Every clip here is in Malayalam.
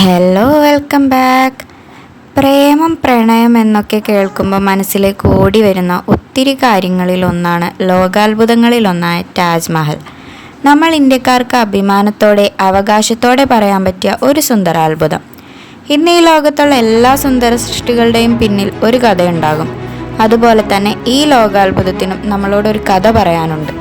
ഹലോ വെൽക്കം ബാക്ക് പ്രേമം പ്രണയം എന്നൊക്കെ കേൾക്കുമ്പോൾ മനസ്സിലേക്ക് ഓടി വരുന്ന ഒത്തിരി കാര്യങ്ങളിലൊന്നാണ് ലോകാത്ഭുതങ്ങളിലൊന്നായ താജ്മഹൽ. നമ്മൾ ഇന്ത്യക്കാർക്ക് അഭിമാനത്തോടെ അവകാശത്തോടെ പറയാൻ പറ്റിയ ഒരു സുന്ദരാത്ഭുതം ഇന്ന് ഈ ലോകത്തുള്ള എല്ലാ സുന്ദര സൃഷ്ടികളുടെയും പിന്നിൽ ഒരു കഥയുണ്ടാകും. അതുപോലെ തന്നെ ഈ ലോകാത്ഭുതത്തിനും നമ്മളോടൊരു കഥ പറയാനുണ്ട്.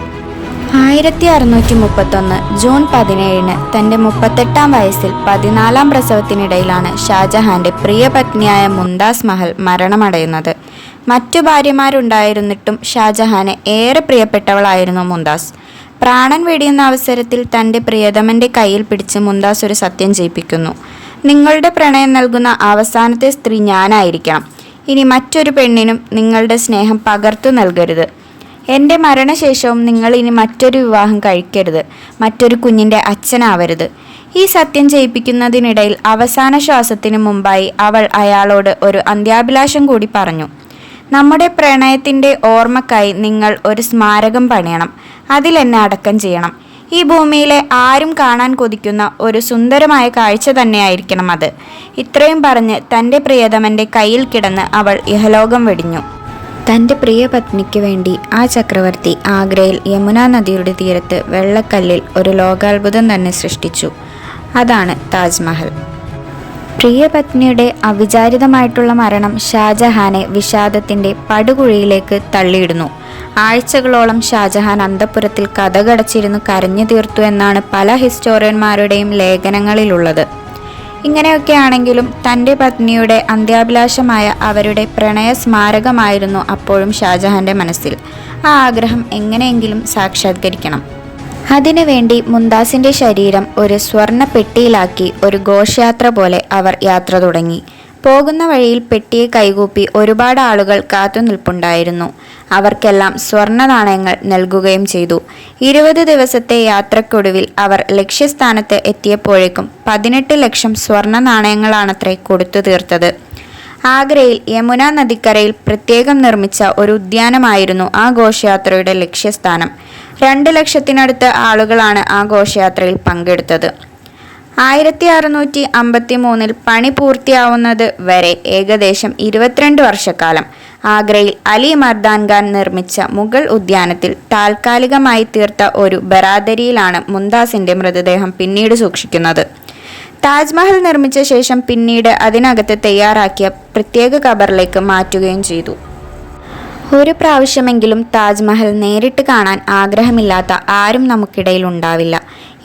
ആയിരത്തി അറുന്നൂറ്റി മുപ്പത്തൊന്ന് ജൂൺ പതിനേഴിന് തന്റെ മുപ്പത്തെട്ടാം വയസ്സിൽ പതിനാലാം പ്രസവത്തിനിടയിലാണ് ഷാജഹാന്റെ പ്രിയപത്നിയായ പത്നിയായ മുംതാസ് മഹൽ മരണമടയുന്നത്. മറ്റു ഭാര്യമാരുണ്ടായിരുന്നിട്ടും ഷാജഹാന് ഏറെ പ്രിയപ്പെട്ടവളായിരുന്നു മുംതാസ്. പ്രാണൻ വെടിയുന്ന അവസരത്തിൽ തന്റെ പ്രിയതമന്റെ കയ്യിൽ പിടിച്ച് മുംതാസ് ഒരു സത്യം ചെയ്യിപ്പിക്കുന്നു നിങ്ങളുടെ പ്രണയം നൽകുന്ന അവസാനത്തെ സ്ത്രീ ഞാനായിരിക്കണം. ഇനി മറ്റൊരു പെണ്ണിനും നിങ്ങളുടെ സ്നേഹം പകർത്തു നൽകരുത്. എന്റെ മരണശേഷവും നിങ്ങൾ ഇനി മറ്റൊരു വിവാഹം കഴിക്കരുത്. മറ്റൊരു കുഞ്ഞിന്റെ അച്ഛനാവരുത്. ഈ സത്യം ചെയ്യിപ്പിക്കുന്നതിനിടയിൽ അവസാന ശ്വാസത്തിന് മുമ്പായി അവൾ അയാളോട് ഒരു അന്ത്യാഭിലാഷം കൂടി പറഞ്ഞു. നമ്മുടെ പ്രണയത്തിന്റെ ഓർമ്മക്കായി നിങ്ങൾ ഒരു സ്മാരകം പണിയണം. അതിൽ എന്നെ അടക്കം ചെയ്യണം. ഈ ഭൂമിയിലെ ആരും കാണാൻ കൊതിക്കുന്ന ഒരു സുന്ദരമായ കാഴ്ച തന്നെയായിരിക്കണം അത്. ഇത്രയും പറഞ്ഞ് തന്റെ പ്രിയതമന്റെ കയ്യിൽ കിടന്ന് അവൾ ഇഹലോകം വെടിഞ്ഞു. തന്റെ പ്രിയ പത്നിക്ക് വേണ്ടി ആ ചക്രവർത്തി ആഗ്രയിൽ യമുന നദിയുടെ തീരത്ത് വെള്ളക്കല്ലിൽ ഒരു ലോകാത്ഭുതം തന്നെ സൃഷ്ടിച്ചു. അതാണ് താജ്മഹൽ. പ്രിയ പത്നിയുടെ അവിചാരിതമായിട്ടുള്ള മരണം ഷാജഹാനെ വിഷാദത്തിന്റെ പടുകുഴിയിലേക്ക് തള്ളിയിടുന്നു. ആഴ്ചകളോളം ഷാജഹാൻ അന്തപുരത്തിൽ കഥകടച്ചിരുന്നു കരഞ്ഞു തീർത്തു എന്നാണ് പല ഹിസ്റ്റോറിയന്മാരുടെയും ലേഖനങ്ങളിലുള്ളത്. ഇങ്ങനെയൊക്കെ ആണെങ്കിലും തന്റെ പത്നിയുടെ അന്ത്യാഭിലാഷമായ അവരുടെ പ്രണയ സ്മാരകമായിരുന്നു അപ്പോഴും ഷാജഹാന്റെ മനസ്സിൽ. ആ ആഗ്രഹം എങ്ങനെയെങ്കിലും സാക്ഷാത്കരിക്കണം. അതിനുവേണ്ടി മുന്താസിന്റെ ശരീരം ഒരു സ്വർണ പെട്ടിയിലാക്കി ഒരു ഘോഷയാത്ര പോലെ അവർ യാത്ര തുടങ്ങി. പോകുന്ന വഴിയിൽ പെട്ടിയെ കൈകൂപ്പി ഒരുപാട് ആളുകൾ കാത്തുനിൽപ്പുണ്ടായിരുന്നു അവർക്കെല്ലാം സ്വർണ നാണയങ്ങൾ നൽകുകയും ചെയ്തു. ഇരുപത് ദിവസത്തെ യാത്രക്കൊടുവിൽ അവർ ലക്ഷ്യസ്ഥാനത്ത് എത്തിയപ്പോഴേക്കും പതിനെട്ട് ലക്ഷം സ്വർണ നാണയങ്ങളാണത്രേ കൊടുത്തു തീർത്തത്. ആഗ്രയിൽ യമുന നദിക്കരയിൽ പ്രത്യേകം നിർമ്മിച്ച ഒരു ഉദ്യാനമായിരുന്നു ആ ഘോഷയാത്രയുടെ ലക്ഷ്യസ്ഥാനം. രണ്ട് ലക്ഷത്തിനടുത്ത് ആളുകളാണ് ആ ഘോഷയാത്രയിൽ പങ്കെടുത്തത്. ആയിരത്തി അറുന്നൂറ്റി അമ്പത്തി മൂന്നിൽ പണി പൂർത്തിയാവുന്നത് വരെ ഏകദേശം ഇരുപത്തിരണ്ട് വർഷക്കാലം. ആഗ്രയിൽ അലി മർദാൻ ഖാൻ നിർമ്മിച്ച മുഗൾ ഉദ്യാനത്തിൽ താൽക്കാലികമായി തീർത്ത ഒരു ബരാദരിയിലാണ് മുംതാസിന്റെ മൃതദേഹം പിന്നീട് സൂക്ഷിക്കുന്നത്. താജ്മഹൽ നിർമ്മിച്ച ശേഷം പിന്നീട് അതിനകത്ത് തയ്യാറാക്കിയ പ്രത്യേക കബറിലേക്ക് മാറ്റുകയും ചെയ്തു. ഒരു പ്രാവശ്യമെങ്കിലും താജ്മഹൽ നേരിട്ട് കാണാൻ ആഗ്രഹമില്ലാത്ത ആരും നമുക്കിടയിൽ ഉണ്ടാവില്ല.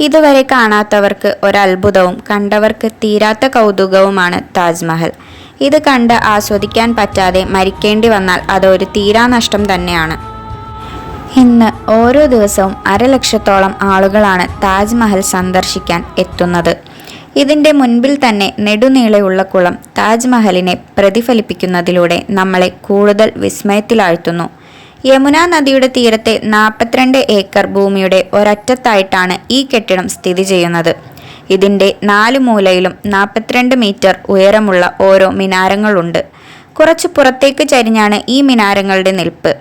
ഇതുവരെ കാണാത്തവർക്ക് ഒരത്ഭുതവും കണ്ടവർക്ക് തീരാത്ത കൗതുകവുമാണ് താജ്മഹൽ. ഇത് കണ്ട് ആസ്വദിക്കാൻ പറ്റാതെ മരിക്കേണ്ടി വന്നാൽ അതൊരു തീരാനഷ്ടം തന്നെയാണ്. ഇന്ന് ഓരോ ദിവസവും അരലക്ഷത്തോളം ആളുകളാണ് താജ്മഹൽ സന്ദർശിക്കാൻ എത്തുന്നത്. ഇതിന്റെ മുൻപിൽ തന്നെ നെടുനീളയുള്ള കുളം താജ്മഹലിനെ പ്രതിഫലിപ്പിക്കുന്നതിലൂടെ നമ്മളെ കൂടുതൽ വിസ്മയത്തിലാഴ്ത്തുന്നു. യമുന നദിയുടെ തീരത്തെ നാൽപ്പത്തിരണ്ട് ഏക്കർ ഭൂമിയുടെ ഒരറ്റത്തായിട്ടാണ് ഈ കെട്ടിടം സ്ഥിതി ചെയ്യുന്നത്. ഇതിന്റെ നാല് മൂലയിലും നാൽപ്പത്തിരണ്ട് മീറ്റർ ഉയരമുള്ള ഓരോ മിനാരങ്ങളുണ്ട്. കുറച്ച് പുറത്തേക്ക് ചരിഞ്ഞാണ് ഈ മിനാരങ്ങളുടെ നിൽപ്പ്.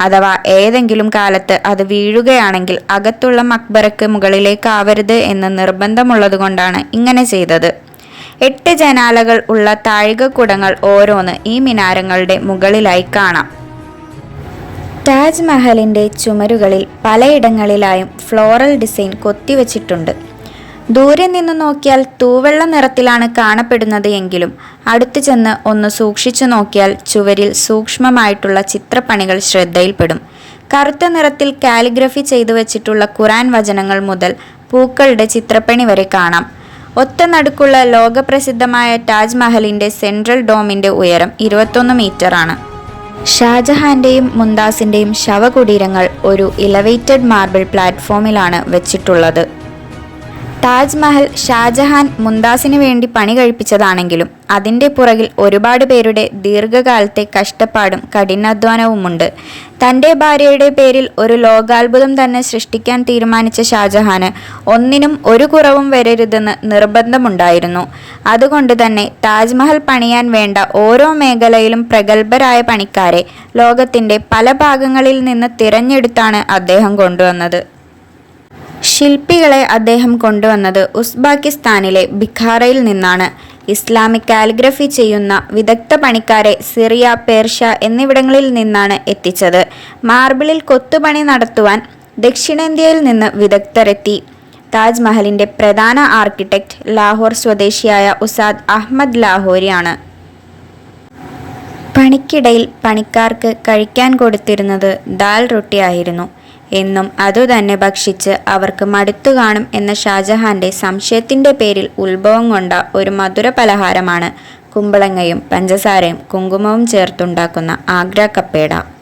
അഥവാ ഏതെങ്കിലും കാലത്ത് അത് വീഴുകയാണെങ്കിൽ അകത്തുള്ള മക്ബറയ്ക്ക് മുകളിലേക്കാവരുത് എന്ന് നിർബന്ധമുള്ളതുകൊണ്ടാണ് ഇങ്ങനെ ചെയ്തത്. എട്ട് ജനാലകൾ ഉള്ള താഴികക്കുടങ്ങൾ ഓരോന്ന് ഈ മിനാരങ്ങളുടെ മുകളിലായി കാണാം. താജ്മഹലിന്റെ ചുമരുകളിൽ പലയിടങ്ങളിലായും ഫ്ലോറൽ ഡിസൈൻ കൊത്തിവെച്ചിട്ടുണ്ട്. ദൂരെ നിന്ന് നോക്കിയാൽ തൂവെള്ള നിറത്തിലാണ് കാണപ്പെടുന്നത് എങ്കിലും അടുത്തു ചെന്ന് ഒന്ന് സൂക്ഷിച്ചു നോക്കിയാൽ ചുവരിൽ സൂക്ഷ്മമായിട്ടുള്ള ചിത്രപ്പണികൾ ശ്രദ്ധയിൽപ്പെടും. കറുത്ത നിറത്തിൽ കാലിഗ്രഫി ചെയ്തു വച്ചിട്ടുള്ള ഖുറാൻ വചനങ്ങൾ മുതൽ പൂക്കളുടെ ചിത്രപ്പണി വരെ കാണാം. ഒത്ത നടുക്കുള്ള ലോകപ്രസിദ്ധമായ താജ്മഹലിന്റെ സെൻട്രൽ ഡോമിന്റെ ഉയരം ഇരുപത്തൊന്ന് മീറ്ററാണ്. ഷാജഹാന്റെയും മുന്താസിന്റെയും ശവകുടീരങ്ങൾ ഒരു ഇലവേറ്റഡ് മാർബിൾ പ്ലാറ്റ്ഫോമിലാണ് വെച്ചിട്ടുള്ളത്. താജ്മഹൽ ഷാജഹാൻ മുംതാസിന് വേണ്ടി പണി കഴിപ്പിച്ചതാണെങ്കിലും അതിന്റെ പുറകിൽ ഒരുപാട് പേരുടെ ദീർഘകാലത്തെ കഷ്ടപ്പാടും കഠിനാധ്വാനവുമുണ്ട്. തന്റെ ഭാര്യയുടെ പേരിൽ ഒരു ലോകാത്ഭുതം തന്നെ സൃഷ്ടിക്കാൻ തീരുമാനിച്ച ഷാജഹാന് ഒന്നിനും ഒരു കുറവും വരരുതെന്ന് നിർബന്ധമുണ്ടായിരുന്നു. അതുകൊണ്ട് തന്നെ താജ്മഹൽ പണിയാൻ വേണ്ട ഓരോ മേഖലയിലും പ്രഗത്ഭരായ പണിക്കാരെ ലോകത്തിന്റെ പല ഭാഗങ്ങളിൽ നിന്ന് തിരഞ്ഞെടുത്താണ് അദ്ദേഹം കൊണ്ടുവന്നത്. ശില്പികളെ അദ്ദേഹം കൊണ്ടുവന്നത് ഉസ്ബാക്കിസ്ഥാനിലെ ബിഖാറയിൽ നിന്നാണ്. ഇസ്ലാമിക് കാലിഗ്രഫി ചെയ്യുന്ന വിദഗ്ധ പണിക്കാരെ സിറിയ പേർഷ്യ എന്നിവിടങ്ങളിൽ നിന്നാണ് എത്തിച്ചത്. മാർബിളിൽ കൊത്തുപണി നടത്തുവാൻ ദക്ഷിണേന്ത്യയിൽ നിന്ന് വിദഗ്ധരെത്തി. താജ്മഹലിന്റെ പ്രധാന ആർക്കിടെക്റ്റ് ലാഹോർ സ്വദേശിയായ ഉസാദ് അഹമ്മദ് ലാഹോരിയാണ്. പണിക്കിടയിൽ പണിക്കാർക്ക് കഴിക്കാൻ കൊടുത്തിരുന്നത് ദാൽ റൊട്ടിയായിരുന്നു. എന്നും അതുതന്നെ ഭക്ഷിച്ച് അവർക്ക് മടുത്തു കാണും എന്ന ഷാജഹാന്റെ സംശയത്തിന്റെ പേരിൽ ഉത്ഭവം കൊണ്ട ഒരു മധുര പലഹാരമാണ് കുമ്പളങ്ങയും പഞ്ചസാരയും കുങ്കുമവും ചേർത്തുണ്ടാക്കുന്ന ആഗ്ര കപ്പേട.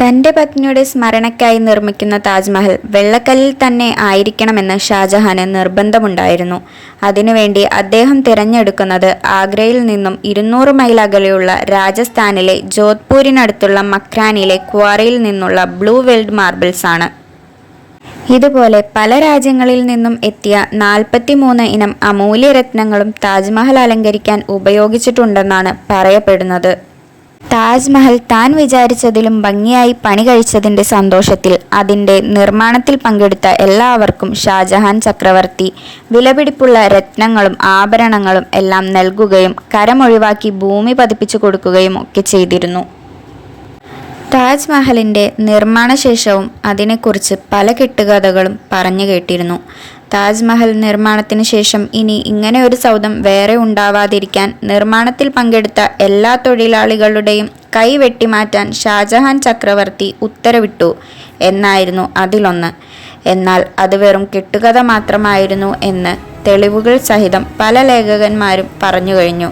തന്റെ പത്നിയുടെ സ്മരണയ്ക്കായി നിർമ്മിക്കുന്ന താജ്മഹൽ വെള്ളക്കല്ലിൽ തന്നെ ആയിരിക്കണമെന്ന് ഷാജഹാന് നിർബന്ധമുണ്ടായിരുന്നു. അതിനുവേണ്ടി അദ്ദേഹം തിരഞ്ഞെടുക്കുന്നത് ആഗ്രയിൽ നിന്നും ഇരുന്നൂറ് മൈൽ അകലെയുള്ള രാജസ്ഥാനിലെ ജോധ്പൂരിനടുത്തുള്ള മക്രാനിലെ ക്വാറിയിൽ നിന്നുള്ള ബ്ലൂ വെൽഡ് മാർബിൾസ് ആണ്. ഇതുപോലെ പല രാജ്യങ്ങളിൽ നിന്നും എത്തിയ നാൽപ്പത്തിമൂന്ന് ഇനം അമൂല്യരത്നങ്ങളും താജ്മഹൽ അലങ്കരിക്കാൻ ഉപയോഗിച്ചിട്ടുണ്ടെന്നാണ് പറയപ്പെടുന്നത്. താജ്മഹൽ താൻ വിചാരിച്ചതിലും ഭംഗിയായി പണി കഴിച്ചതിന്റെ സന്തോഷത്തിൽ അതിന്റെ നിർമ്മാണത്തിൽ പങ്കെടുത്ത എല്ലാവർക്കും ഷാജഹാൻ ചക്രവർത്തി. വിലപിടിപ്പുള്ള രത്നങ്ങളും ആഭരണങ്ങളും എല്ലാം നൽകുകയും കരമൊഴിവാക്കി ഭൂമി പതിപ്പിച്ചു കൊടുക്കുകയും ഒക്കെ ചെയ്തിരുന്നു. താജ്മഹലിന്റെ നിർമ്മാണശേഷവും അതിനെക്കുറിച്ച് പല കെട്ടുകഥകളും പറഞ്ഞു കേട്ടിരുന്നു. താജ്മഹൽ നിർമ്മാണത്തിന് ശേഷം ഇനി ഇങ്ങനെ ഒരു സൗദം വേറെ ഉണ്ടാവാതിരിക്കാൻ നിർമ്മാണത്തിൽ പങ്കെടുത്ത എല്ലാ തൊഴിലാളികളുടെയും കൈ വെട്ടിമാറ്റാൻ ഷാജഹാൻ ചക്രവർത്തി ഉത്തരവിട്ടു എന്നായിരുന്നു അതിലൊന്ന്. എന്നാൽ അത് വെറും കെട്ടുകഥ മാത്രമായിരുന്നു എന്ന് തെളിവുകൾ സഹിതം പല ലേഖകന്മാരും പറഞ്ഞു കഴിഞ്ഞു.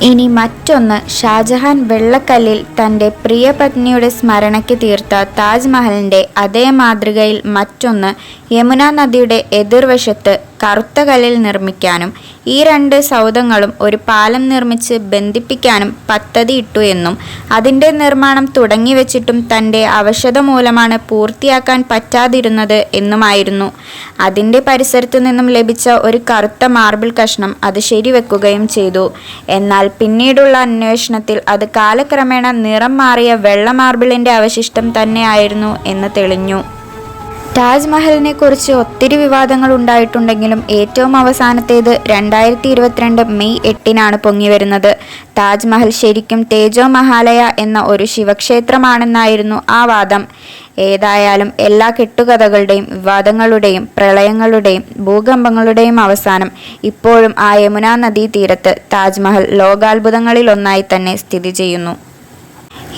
ഇനി മറ്റൊന്ന് ഷാജഹാൻ വെള്ളക്കല്ലിൽ തന്റെ പ്രിയപത്നിയുടെ സ്മരണയ്ക്ക് തീർത്ത താജ്മഹലിന്റെ അതേ മാതൃകയിൽ മറ്റൊന്ന് യമുന നദിയുടെ എതിർവശത്ത് കറുത്ത കല്ലിൽ നിർമ്മിക്കാനും ഈ രണ്ട് സൗധങ്ങളും ഒരു പാലം നിർമ്മിച്ച് ബന്ധിപ്പിക്കാനും പദ്ധതിയിട്ടു എന്നും അതിന്റെ നിർമ്മാണം തുടങ്ങിവെച്ചിട്ടും തന്റെ അവശത മൂലമാണ് പൂർത്തിയാക്കാൻ പറ്റാതിരുന്നത് എന്നുമായിരുന്നു. അതിന്റെ പരിസരത്തു നിന്നും ലഭിച്ച ഒരു കറുത്ത മാർബിൾ കഷ്ണം അത് ശരിവെക്കുകയും ചെയ്തു. എന്നാൽ പിന്നീടുള്ള അന്വേഷണത്തിൽ അത് കാലക്രമേണ നിറം മാറിയ വെള്ള മാർബിളിന്റെ അവശിഷ്ടം തന്നെയായിരുന്നു എന്ന് തെളിഞ്ഞു. താജ്മഹലിനെ കുറിച്ച് ഒത്തിരി വിവാദങ്ങൾ ഉണ്ടായിട്ടുണ്ടെങ്കിലും ഏറ്റവും അവസാനത്തേത് രണ്ടായിരത്തി ഇരുപത്തിരണ്ട് മെയ് എട്ടിനാണ് പൊങ്ങിവരുന്നത്. താജ്മഹൽ ശരിക്കും തേജോ മഹാലയ എന്ന ഒരു ശിവക്ഷേത്രമാണെന്നായിരുന്നു ആ വാദം. ഏതായാലും എല്ലാ കെട്ടുകഥകളുടെയും വിവാദങ്ങളുടെയും പ്രളയങ്ങളുടെയും ഭൂകമ്പങ്ങളുടെയും അവസാനം ഇപ്പോഴും ആ യമുനാ നദീ തീരത്ത് താജ്മഹൽ ലോകാത്ഭുതങ്ങളിലൊന്നായി തന്നെ സ്ഥിതി ചെയ്യുന്നു.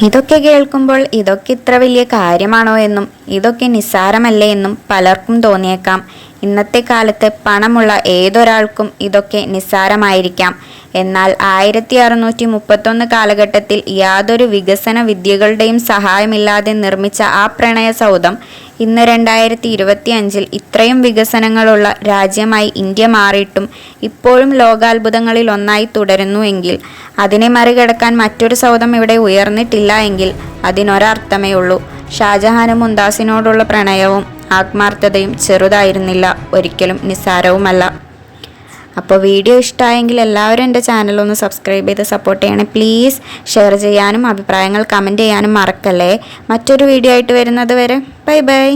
ഇതൊക്കെ കേൾക്കുമ്പോൾ ഇതൊക്കെ ഇത്ര വലിയ കാര്യമാണോ എന്നും ഇതൊക്കെ നിസ്സാരമല്ലേ എന്നും പലർക്കും തോന്നിയേക്കാം. ഇന്നത്തെ കാലത്ത് പണമുള്ള ഏതൊരാൾക്കും ഇതൊക്കെ നിസ്സാരമായിരിക്കാം. എന്നാൽ ആയിരത്തി അറുന്നൂറ്റി മുപ്പത്തൊന്ന് കാലഘട്ടത്തിൽ യാതൊരു വികസന വിദ്യകളുടെയും സഹായമില്ലാതെ നിർമ്മിച്ച ആ പ്രണയ സൗധം ഇന്ന് രണ്ടായിരത്തി ഇരുപത്തി അഞ്ചിൽ ഇത്രയും വികസനങ്ങളുള്ള രാജ്യമായി ഇന്ത്യ മാറിയിട്ടും ഇപ്പോഴും ലോകാത്ഭുതങ്ങളിൽ ഒന്നായി തുടരുന്നുവെങ്കിൽ അതിനെ മറികടക്കാൻ മറ്റൊരു സൗധം ഇവിടെ ഉയർന്നിട്ടില്ല എങ്കിൽ അതിനൊരർത്ഥമേ ഉള്ളൂ. ഷാജഹാനും മുന്താസിനോടുള്ള പ്രണയവും ആത്മാർത്ഥതയും ചെറുതായിരുന്നില്ല ഒരിക്കലും നിസ്സാരവുമല്ല. അപ്പോൾ വീഡിയോ ഇഷ്ടമായെങ്കിൽ എല്ലാവരും എന്റെ ചാനൽ ഒന്ന് സബ്സ്ക്രൈബ് ചെയ്ത് സപ്പോർട്ട് ചെയ്യണേ. പ്ലീസ് ഷെയർ ചെയ്യാനും അഭിപ്രായങ്ങൾ കമന്റ് ചെയ്യാനും മറക്കല്ലേ. മറ്റൊരു വീഡിയോ ആയിട്ട് വരുന്നത് വരെ ബൈ ബൈ